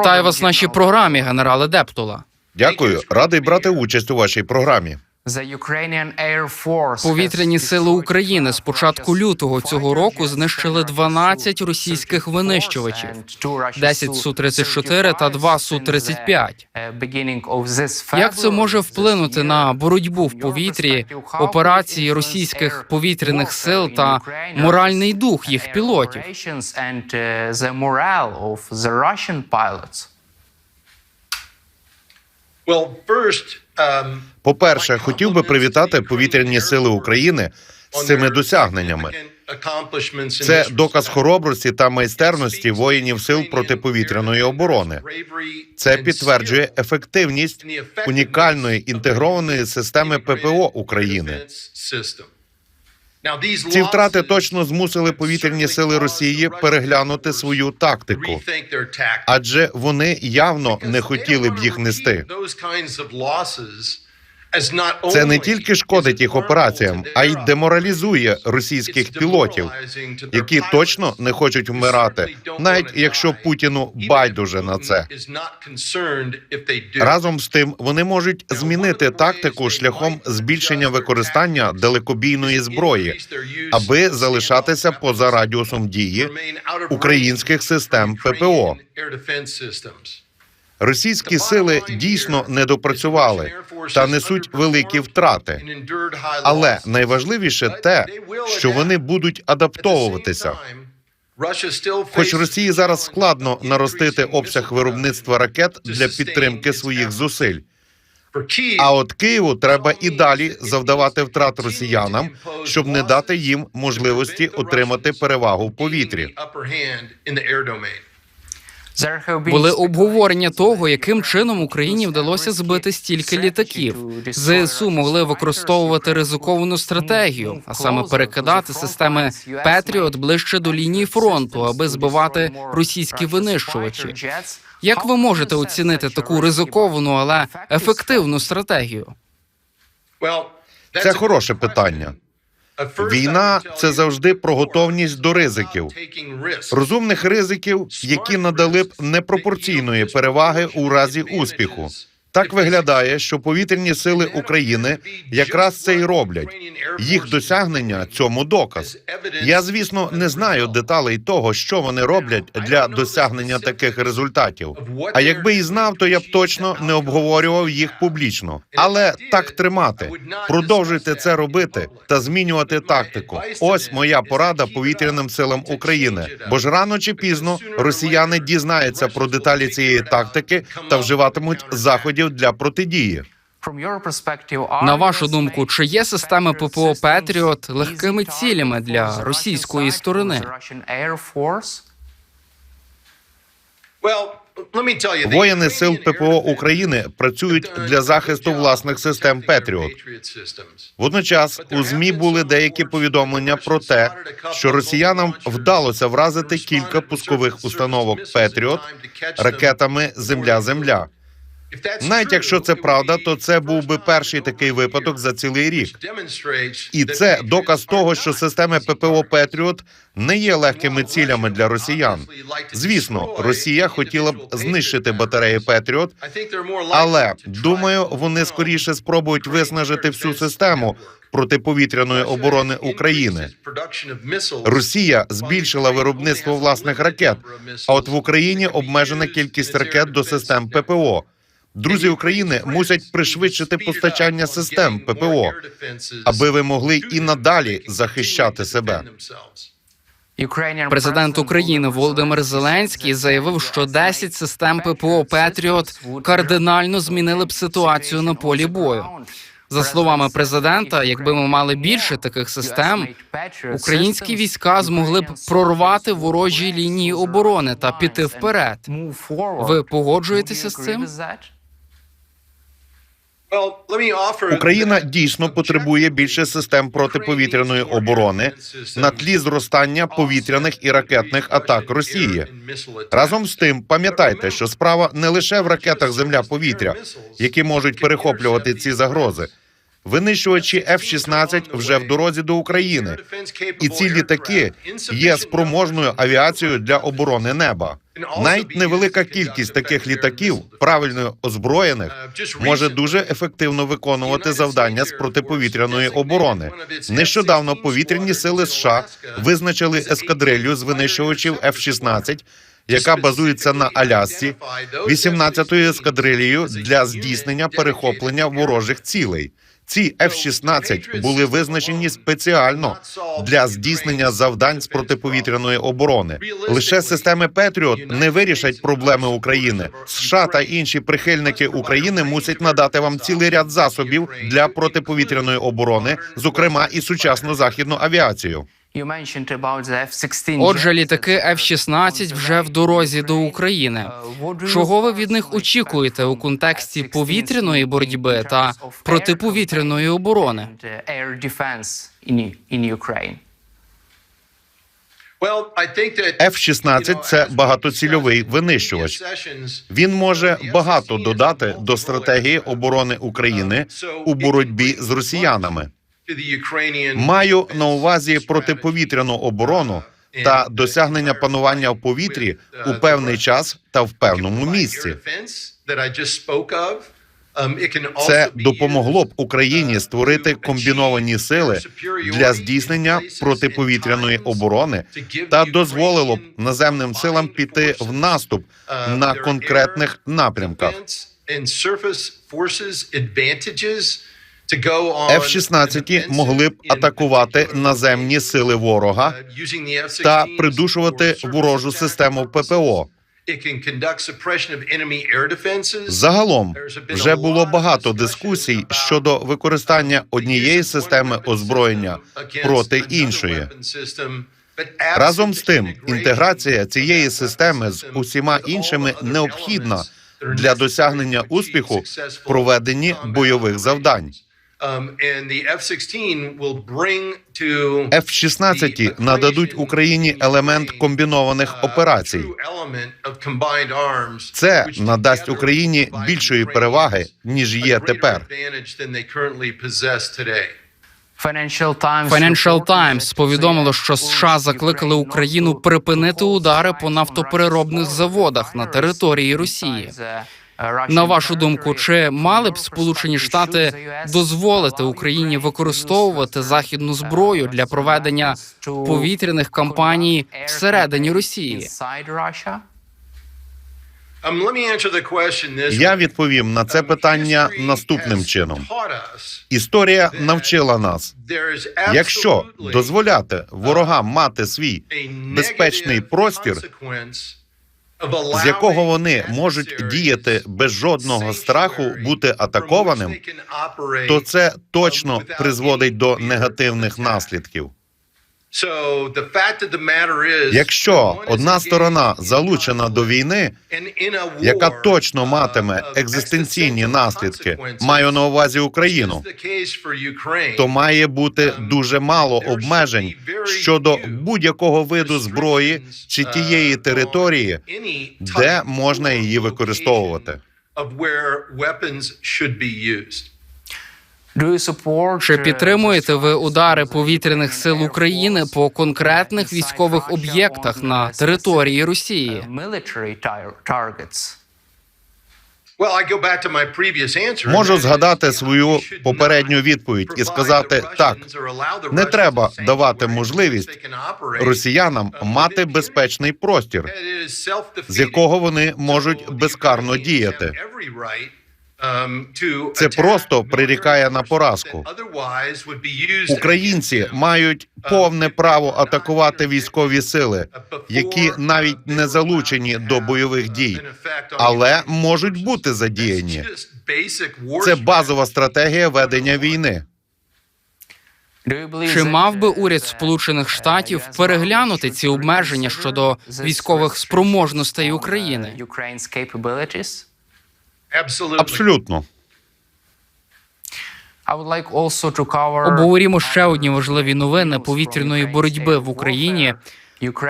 Вітаю вас в нашій програмі, генерале Дептула. Дякую, радий брати участь у вашій програмі. Повітряні сили України з початку лютого цього року знищили 12 російських винищувачів, 10 Су-34 та 2 Су-35. Як це може вплинути на боротьбу в повітрі, операції російських повітряних сил та моральний дух їх пілотів? Well, first, um, По-перше, хотів би привітати повітряні сили України з цими досягненнями. Це доказ хоробрості та майстерності воїнів сил протиповітряної оборони. Це підтверджує ефективність унікальної інтегрованої системи ППО України. Ці втрати точно змусили повітряні сили Росії переглянути свою тактику, адже вони явно не хотіли б їх нести. Це не тільки шкодить їх операціям, а й деморалізує російських пілотів, які точно не хочуть вмирати, навіть якщо Путіну байдуже на це. Разом з тим вони можуть змінити тактику шляхом збільшення використання далекобійної зброї, аби залишатися поза радіусом дії українських систем ППО. Російські сили дійсно не допрацювали та несуть великі втрати. Але найважливіше те, що вони будуть адаптовуватися. Хоч Росії зараз складно наростити обсяг виробництва ракет для підтримки своїх зусиль. А от Києву треба і далі завдавати втрат росіянам, щоб не дати їм можливості отримати перевагу в повітрі. Були обговорення того, яким чином Україні вдалося збити стільки літаків. ЗСУ могли використовувати ризиковану стратегію, а саме перекидати системи Петріот ближче до лінії фронту, аби збивати російські винищувачі. Як ви можете оцінити таку ризиковану, але ефективну стратегію? Це хороше питання. Війна це завжди про готовність до ризиків. Розумних ризиків, які надали б непропорційної переваги у разі успіху. Так виглядає, що повітряні сили України якраз це й роблять. Їх досягнення цьому доказ. Я, звісно, не знаю деталей того, що вони роблять для досягнення таких результатів. А якби і знав, то я б точно не обговорював їх публічно. Але так тримати, продовжуйте це робити та змінювати тактику. Ось моя порада повітряним силам України. Бо ж рано чи пізно росіяни дізнаються про деталі цієї тактики та вживатимуть заходів для протидії. На вашу думку, чи є системи ППО Петріот легкими цілями для російської сторони? Воїни сил ППО України працюють для захисту власних систем Петріот. Водночас у змі були деякі повідомлення про те, що росіянам вдалося вразити кілька пускових установок Петріот ракетами Земля-Земля. Навіть якщо це правда, то це був би перший такий випадок за цілий рік. І це доказ того, що системи ППО Петріот не є легкими цілями для росіян. Звісно, Росія хотіла б знищити батареї Петріот, але думаю, вони скоріше спробують виснажити всю систему протиповітряної оборони України. Росія збільшила виробництво власних ракет, а от в Україні обмежена кількість ракет до систем ППО. Друзі України мусять пришвидшити постачання систем ППО, аби ви могли і надалі захищати себе. Президент України Володимир Зеленський заявив, що 10 систем ППО Петріот кардинально змінили б ситуацію на полі бою. За словами президента, якби ми мали більше таких систем, українські війська змогли б прорвати ворожі лінії оборони та піти вперед. Ви погоджуєтеся з цим? Україна дійсно потребує більше систем протиповітряної оборони на тлі зростання повітряних і ракетних атак Росії. Разом з тим, пам'ятайте, що справа не лише в ракетах земля-повітря, які можуть перехоплювати ці загрози. Винищувачі F-16 вже в дорозі до України, і ці літаки є спроможною авіацією для оборони неба. Навіть невелика кількість таких літаків, правильно озброєних, може дуже ефективно виконувати завдання з протиповітряної оборони. Нещодавно повітряні сили США визначили ескадрилью з винищувачів F-16, яка базується на Алясці, 18-ю ескадрилією для здійснення перехоплення ворожих цілей. Ці F-16 були визначені спеціально для здійснення завдань з протиповітряної оборони. Лише системи Петріот не вирішать проблеми України. США та інші прихильники України мусять надати вам цілий ряд засобів для протиповітряної оборони, зокрема і сучасну західну авіацію. Отже, літаки F-16 вже в дорозі до України. Чого ви від них очікуєте у контексті повітряної боротьби та протиповітряної оборони? F-16 – це багатоцільовий винищувач. Він може багато додати до стратегії оборони України у боротьбі з росіянами. Маю на увазі протиповітряну оборону та досягнення панування в повітрі у певний час та в певному місці. Це допомогло б Україні створити комбіновані сили для здійснення протиповітряної оборони та дозволило б наземним силам піти в наступ на конкретних напрямках. F-16 могли б атакувати наземні сили ворога та придушувати ворожу систему ППО. Загалом вже було багато дискусій щодо використання однієї системи озброєння проти іншої. Разом з тим, інтеграція цієї системи з усіма іншими необхідна для досягнення успіху в проведенні бойових завдань. F-16 нададуть Україні елемент комбінованих операцій. Це надасть Україні більшої переваги ніж є тепер. Financial Times повідомило, що США закликали Україну припинити удари по нафтопереробних заводах на території Росії. На вашу думку, чи мали б Сполучені Штати дозволити Україні використовувати західну зброю для проведення повітряних кампаній всередині Росії? Я відповім на це питання наступним чином. Історія навчила нас, якщо дозволяти ворогам мати свій безпечний простір, з якого вони можуть діяти без жодного страху бути атакованим, то це точно призводить до негативних наслідків. Якщо одна сторона залучена до війни, яка точно матиме екзистенційні наслідки, маю на увазі Україну, то має бути дуже мало обмежень щодо будь-якого виду зброї чи тієї території, де можна її використовувати. Чи підтримуєте ви удари повітряних сил України по конкретних військових об'єктах на території Росії? Можу згадати свою попередню відповідь і сказати так: не треба давати можливість росіянам мати безпечний простір, з якого вони можуть безкарно діяти. Це просто прирікає на поразку. Українці мають повне право атакувати військові сили, які навіть не залучені до бойових дій, але можуть бути задіяні. Це базова стратегія ведення війни. Чи мав би уряд Сполучених Штатів переглянути ці обмеження щодо військових спроможностей України? Абсолютно. Обговорімо ще одні важливі новини повітряної боротьби в Україні.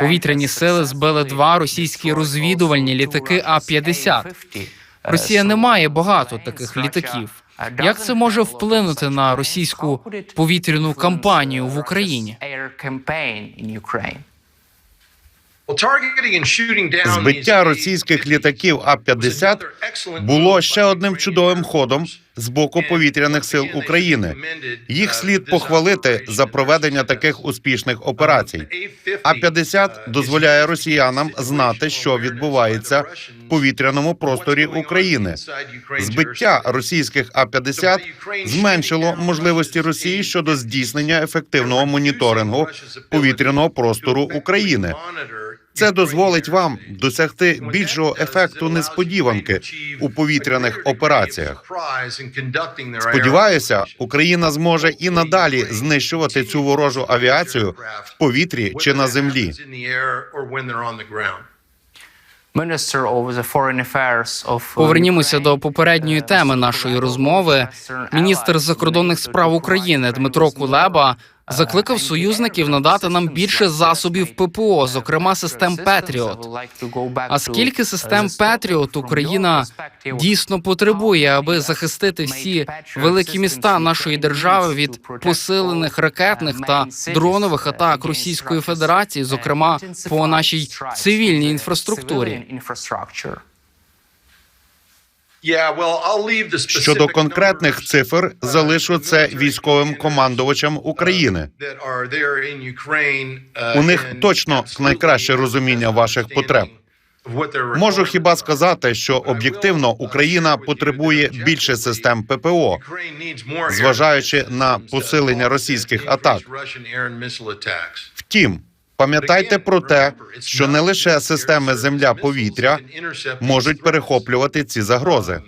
Повітряні сили збили два російські розвідувальні літаки А-50. Росія не має багато таких літаків. Як це може вплинути на російську повітряну кампанію в Україні? Збиття російських літаків А-50 було ще одним чудовим ходом з боку повітряних сил України. Їх слід похвалити за проведення таких успішних операцій. А-50 дозволяє росіянам знати, що відбувається в повітряному просторі України. Збиття російських А-50 зменшило можливості Росії щодо здійснення ефективного моніторингу повітряного простору України. Це дозволить вам досягти більшого ефекту несподіванки у повітряних операціях. Сподіваюся, Україна зможе і надалі знищувати цю ворожу авіацію в повітрі чи на землі. Повернімося до попередньої теми нашої розмови. Міністр закордонних справ України Дмитро Кулеба закликав союзників надати нам більше засобів ППО, зокрема систем Петріот. А скільки систем Петріот Україна дійсно потребує, аби захистити всі великі міста нашої держави від посилених ракетних та дронових атак Російської Федерації, зокрема по нашій цивільній інфраструктурі? Щодо конкретних цифр, залишу це військовим командувачам України. У них точно найкраще розуміння ваших потреб. Можу хіба сказати, що об'єктивно Україна потребує більше систем ППО, зважаючи на посилення російських атак. Втім, пам'ятайте про те, що не лише системи земля-повітря можуть перехоплювати ці загрози.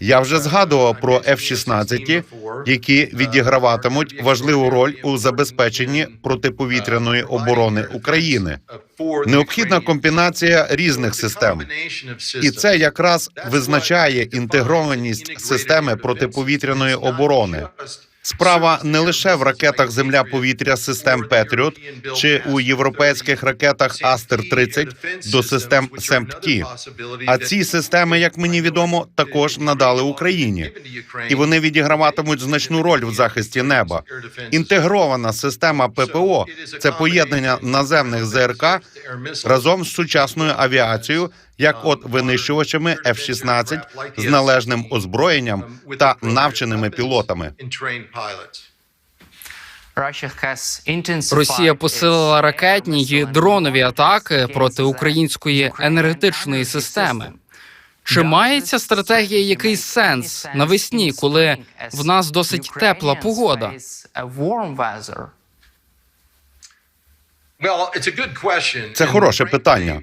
Я вже згадував про F-16, які відіграватимуть важливу роль у забезпеченні протиповітряної оборони України. Необхідна комбінація різних систем, і це якраз визначає інтегрованість системи протиповітряної оборони. Справа не лише в ракетах земля-повітря систем Петріот чи у європейських ракетах Астер 30 до систем СЕМПТІ. А ці системи, як мені відомо, також надали Україні, і вони відіграватимуть значну роль в захисті неба. Інтегрована система ППО це поєднання наземних ЗРК разом з сучасною авіацією, як от винищувачами F-16 з належним озброєнням та навченими пілотами. Росія посилила ракетні й дронові атаки проти української енергетичної системи. Чи має ця стратегія якийсь сенс навесні, коли в нас досить тепла погода? Це хороше питання.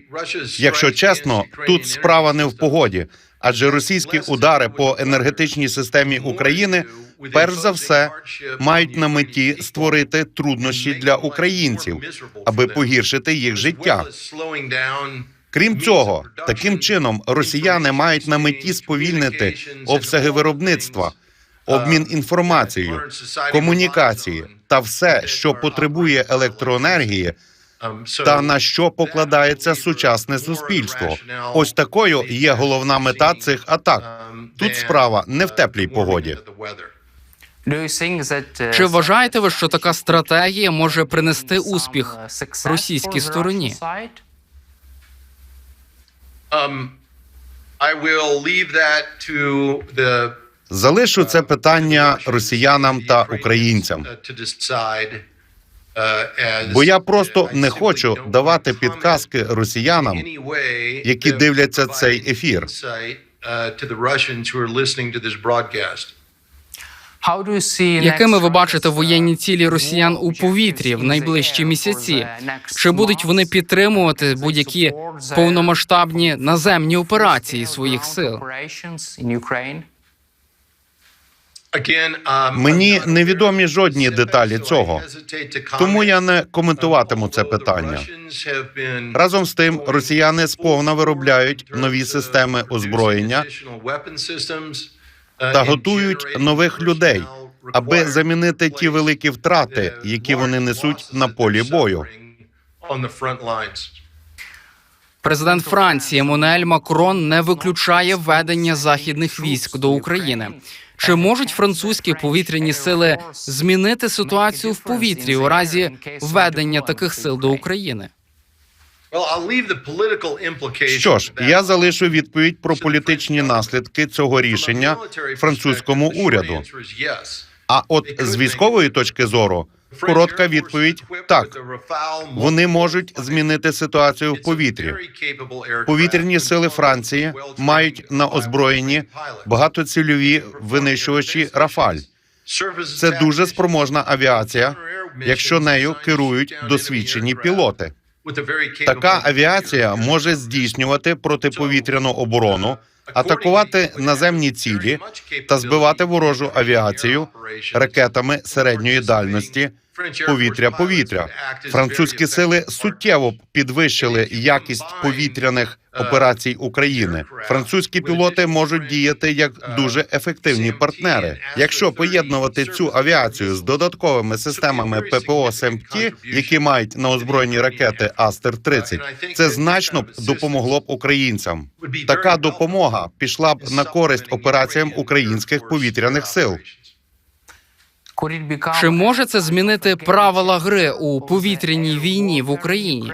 Якщо чесно, тут справа не в погоді, адже російські удари по енергетичній системі України перш за все мають на меті створити труднощі для українців, аби погіршити їх життя. Крім цього, таким чином росіяни мають на меті сповільнити обсяги виробництва, обмін інформацією, комунікації та все, що потребує електроенергії, та на що покладається сучасне суспільство. Ось такою є головна мета цих атак. Тут справа не в теплій погоді. Чи вважаєте ви, що така стратегія може принести успіх російській стороні? Залишу це питання росіянам та українцям. Бо я просто не хочу давати підказки росіянам, які дивляться цей ефір. Якими ви бачите воєнні цілі росіян у повітрі в найближчі місяці? Чи будуть вони підтримувати будь-які повномасштабні наземні операції своїх сил? Мені невідомі жодні деталі цього, тому я не коментуватиму це питання. Разом з тим, росіяни сповна виробляють нові системи озброєння та готують нових людей, аби замінити ті великі втрати, які вони несуть на полі бою. Президент Франції Еммануель Макрон не виключає введення західних військ до України. Чи можуть французькі повітряні сили змінити ситуацію в повітрі у разі введення таких сил до України? Що ж, я залишу відповідь про політичні наслідки цього рішення французькому уряду. А от з військової точки зору, коротка відповідь так. Вони можуть змінити ситуацію в повітрі. Повітряні сили Франції мають на озброєнні багатоцільові винищувачі Рафаль. Це дуже спроможна авіація, якщо нею керують досвідчені пілоти. Така авіація може здійснювати протиповітряну оборону, атакувати наземні цілі та збивати ворожу авіацію ракетами середньої дальності повітря-повітря. Французькі сили суттєво підвищили якість повітряних операцій України. Французькі пілоти можуть діяти як дуже ефективні партнери. Якщо поєднувати цю авіацію з додатковими системами ППО СМТ, які мають на озброєні ракети Астер 30 це значно б допомогло б українцям. Така допомога пішла б на користь операціям українських повітряних сил. Чи може це змінити правила гри у повітряній війні в Україні?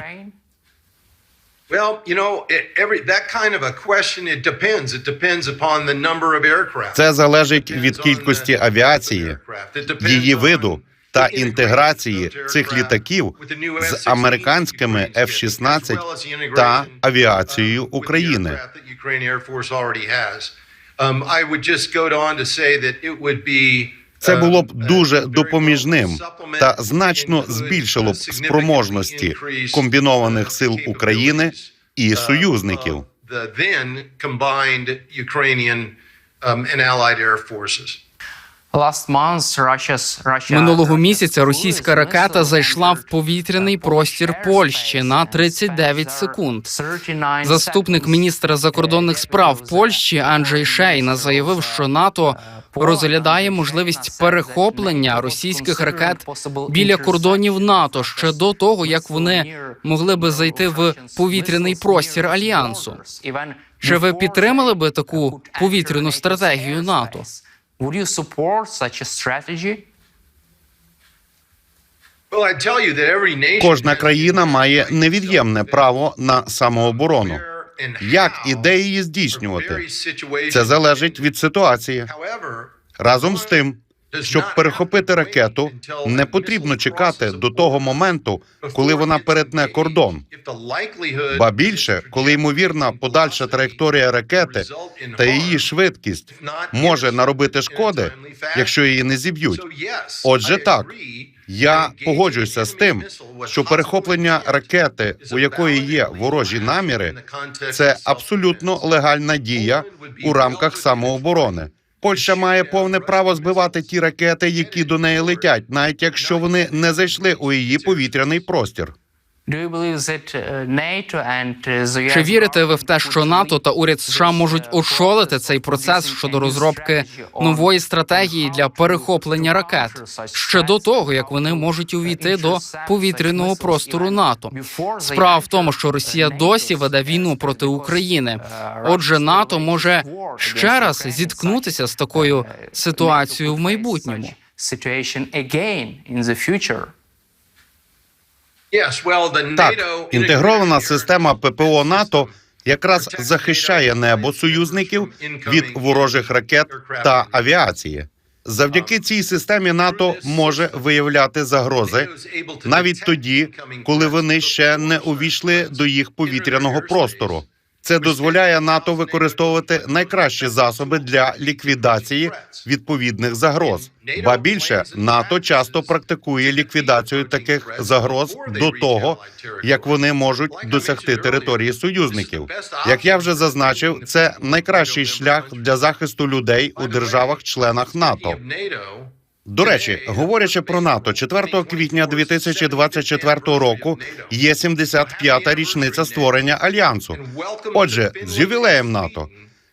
It- that it. It. Це залежить від кількості авіації, її виду та інтеграції цих літаків з американськими F-16 та авіацією України. Це було б дуже допоміжним та значно збільшило б спроможності комбінованих сил України і союзників. Минулого місяця російська ракета зайшла в повітряний простір Польщі на 39 секунд. Заступник міністра закордонних справ Польщі Анджей Шейна заявив, що НАТО розглядає можливість перехоплення російських ракет біля кордонів НАТО ще до того, як вони могли би зайти в повітряний простір альянсу. Чи ви підтримали би таку повітряну стратегію НАТО? Would you support such a strategy? Кожна країна має невід'ємне право на самооборону. Як і де її здійснювати? Це залежить від ситуації. Разом з тим, щоб перехопити ракету, не потрібно чекати до того моменту, коли вона перетне кордон. Ба більше, коли ймовірна подальша траєкторія ракети та її швидкість може наробити шкоди, якщо її не зіб'ють. Отже, так я погоджуюся з тим, що перехоплення ракети, у якої є ворожі наміри, це абсолютно легальна дія у рамках самооборони. Польща має повне право збивати ті ракети, які до неї летять, навіть якщо вони не зайшли у її повітряний простір. Uh, uh, Чи вірите ви в те, що НАТО та уряд США можуть очолити цей процес щодо розробки нової стратегії для перехоплення ракет ще до того, як вони можуть увійти до повітряного простору НАТО? Справа в тому, що Росія досі веде війну проти України. Отже, НАТО може ще раз зіткнутися з такою ситуацією в майбутньому. Так, інтегрована система ППО НАТО якраз захищає небо союзників від ворожих ракет та авіації. Завдяки цій системі НАТО може виявляти загрози навіть тоді, коли вони ще не увійшли до їх повітряного простору. Це дозволяє НАТО використовувати найкращі засоби для ліквідації відповідних загроз. Ба більше НАТО часто практикує ліквідацію таких загроз до того, як вони можуть досягти території союзників. Як я вже зазначив, це найкращий шлях для захисту людей у державах-членах НАТО. До речі, говорячи про НАТО, 4 квітня 2024 року є 75-та річниця створення альянсу. Отже, з ювілеєм НАТО.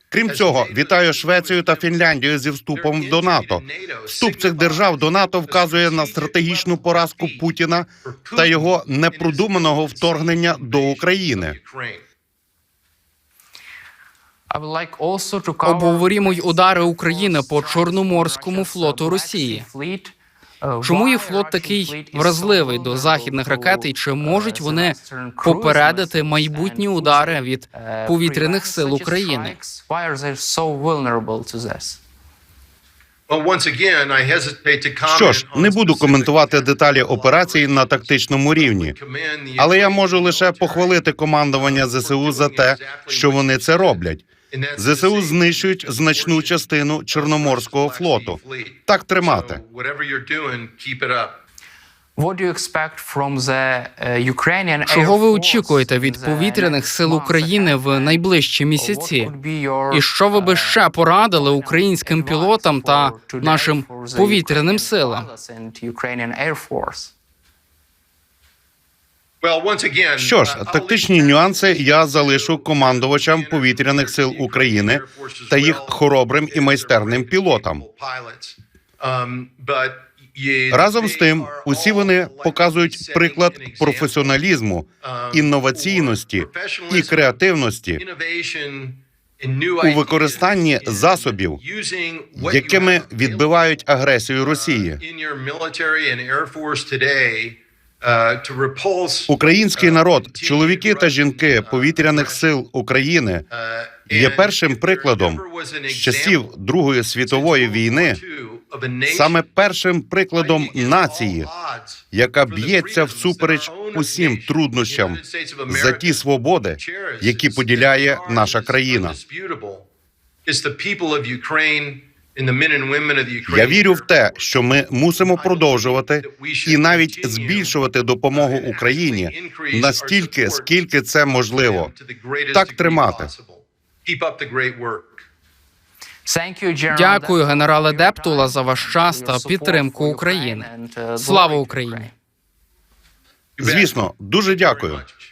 Крім цього, вітаю Швецію та Фінляндію зі вступом до НАТО. Вступ цих держав до НАТО вказує на стратегічну поразку Путіна та його непродуманого вторгнення до України. I would like also to cover Обговорімо й удари України по Чорноморському флоту Росії. Чому їх флот такий вразливий до західних ракет, і чи можуть вони попередити майбутні удари від повітряних сил України? Що ж, не буду коментувати деталі операції на тактичному рівні, але я можу лише похвалити командування ЗСУ за те, що вони це роблять. ЗСУ знищують значну частину Чорноморського флоту. Так тримати. Uh, Чого ви очікуєте від повітряних сил України в найближчі місяці? І що ви би uh, ще порадили українським пілотам та нашим повітряним силам? Що ж, uh, тактичні нюанси я залишу командувачам повітряних сил України та їх хоробрим і майстерним пілотам. Um, Разом з тим, усі вони показують приклад професіоналізму, інноваційності і креативності у використанні засобів, якими відбивають агресію Росії. Uh, Український uh, народ, чоловіки та жінки uh, повітряних сил України Uh, є першим прикладом з часів Другої світової війни, саме першим прикладом нації, яка б'ється всупереч усім труднощам за ті свободи, які поділяє наша країна. Я вірю в те, що ми мусимо продовжувати і навіть збільшувати допомогу Україні настільки, скільки це можливо. Так тримати. Дякую, Deptula, генерале for your Дептула, за ваш час та support підтримку України. Uh, Слава glory to Україні! Звісно, дуже Very дякую. much.